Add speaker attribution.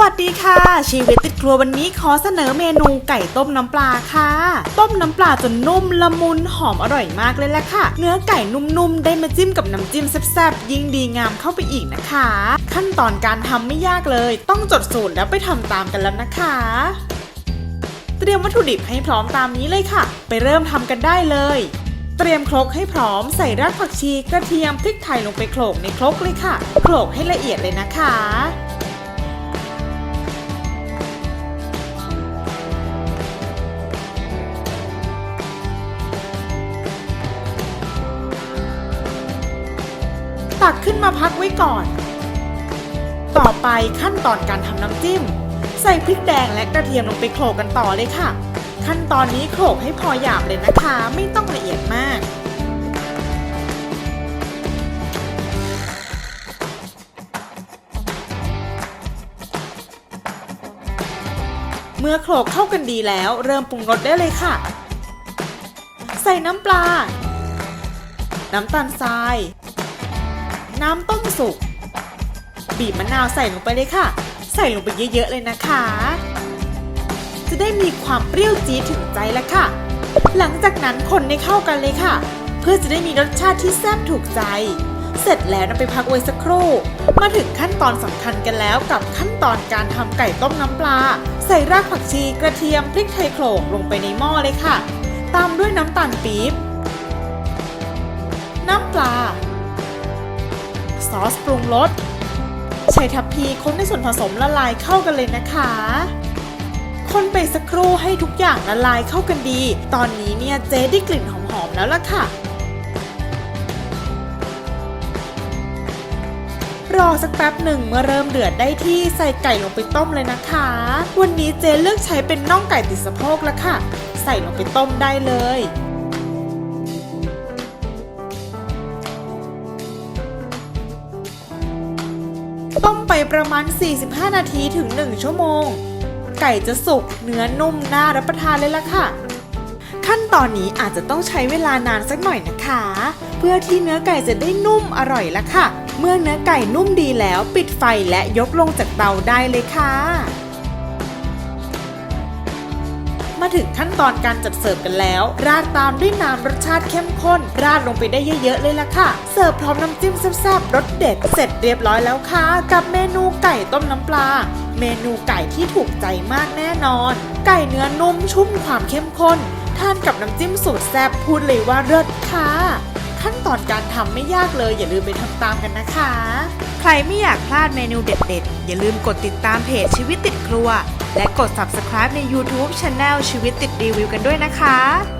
Speaker 1: วัสดีค่ะ ชีวิตติดครัววันนี้ขอเสนอเมนูไก่ต้มน้ำปลาค่ะ ต้มน้ำปลาจนนุ่มละมุนหอมอร่อยมากเลยแหละค่ะ เนื้อไก่นุ่มๆ ได้มาจิ้มกับน้ำจิ้มแซ่บๆยิ่งดีงามเข้าไปอีกนะคะ ขั้นตอนการทำไม่ยากเลย ต้องจดสูตรแล้วไปทำตามกันแล้วนะคะ เตรียมวัตถุดิบให้พร้อมตามนี้เลยค่ะ ไปเริ่มทำกันได้เลยเตรียมครกให้พร้อมใส่รากผักชีกระเทียมพริกไทยลงไปโขลกในครกเลยค่ะโขลกให้ละเอียดเลยนะคะ ตักขึ้นมาพักไว้ก่อน ต่อไปขั้นตอนการทำน้ำจิ้ม ใส่พริกแดงและกระเทียมลงไปโขลกกันต่อเลยค่ะ ขั้นตอนนี้โขลกให้พอหยาบเลยนะคะ ไม่ต้องละเอียดมากเมื่อโขลกเข้ากันดีแล้ว เริ่มปรุงรสได้เลยค่ะ ใส่น้ำปลา น้ำตาลทราย น้ำต้มสุก บีบมะนาวใส่ลงไปเลยค่ะ ใส่ลงไปเยอะๆเลยนะคะ จะได้มีความเปรี้ยวจี๊ดถึงใจแล้วค่ะ หลังจากนั้นคนให้เข้ากันเลยค่ะ เพื่อจะได้มีรสชาติที่แซ่บถูกใจ เสร็จแล้วนำไปพักไว้สักครู่ มาถึงขั้นตอนสำคัญกันแล้วกับขั้นตอนการทำไก่ต้มน้ำปลา ใส่รากผักชีกระเทียมพริกไทยโขลกลงไปในหม้อเลยค่ะ ตามด้วยน้ำตาลปี๊บน้ำปลา ซอสปรุงรสใช้ทัพพีคนให้ส่วนผสมละลายเข้ากันเลยนะคะ คนไปสักครู่ให้ทุกอย่างละลายเข้ากันดี ตอนนี้เนี่ยเจ๊ได้กลิ่นหอมๆแล้วล่ะค่ะ รอสักแป๊บหนึ่งเมื่อเริ่มเดือดได้ที่ใส่ไก่ลงไปต้มเลยนะคะ วันนี้เจ๊เลือกใช้เป็นน่องไก่ติดสะโพกแล้วค่ะ ใส่ลงไปต้มได้เลย ต้มไปประมาณ 45 นาทีถึง 1 ชั่วโมง ไก่จะสุกเนื้อนุ่มน่ารับประทานเลยล่ะค่ะ ขั้นตอนนี้อาจจะต้องใช้เวลานานสักหน่อยนะคะ เพื่อที่เนื้อไก่จะได้นุ่มอร่อยละค่ะ เมื่อเนื้อไก่นุ่มดีแล้ว ปิดไฟและยกลงจากเตาได้เลยค่ะ มาถึงขั้นตอนการจัดเสิร์ฟกันแล้ว ราดตามด้วยน้ำรสชาติเข้มข้น ราดลงไปได้เยอะๆเลยล่ะค่ะ เสิร์ฟพร้อมน้ำจิ้มแซ่บๆรสเด็ดเสร็จเรียบร้อยแล้วค่ะ กับเมนูไก่ต้มน้ำปลา เมนูไก่ที่ถูกใจมากแน่นอน ไก่เนื้อนุ่มชุ่มความเข้มข้นทานกับน้ำจิ้มสูตรแซ่บพูดเลยว่าเลิศค่ะ ขั้นตอนการทำไม่ยากเลยอย่าลืมไปทำตามกันนะคะ ใครไม่อยากพลาดเมนูเด็ดๆ อย่าลืมกดติดตามเพจชีวิตติดครัว และกด subscribe ใน YouTube Channel ชีวิตติดรีวิวกันด้วยนะคะ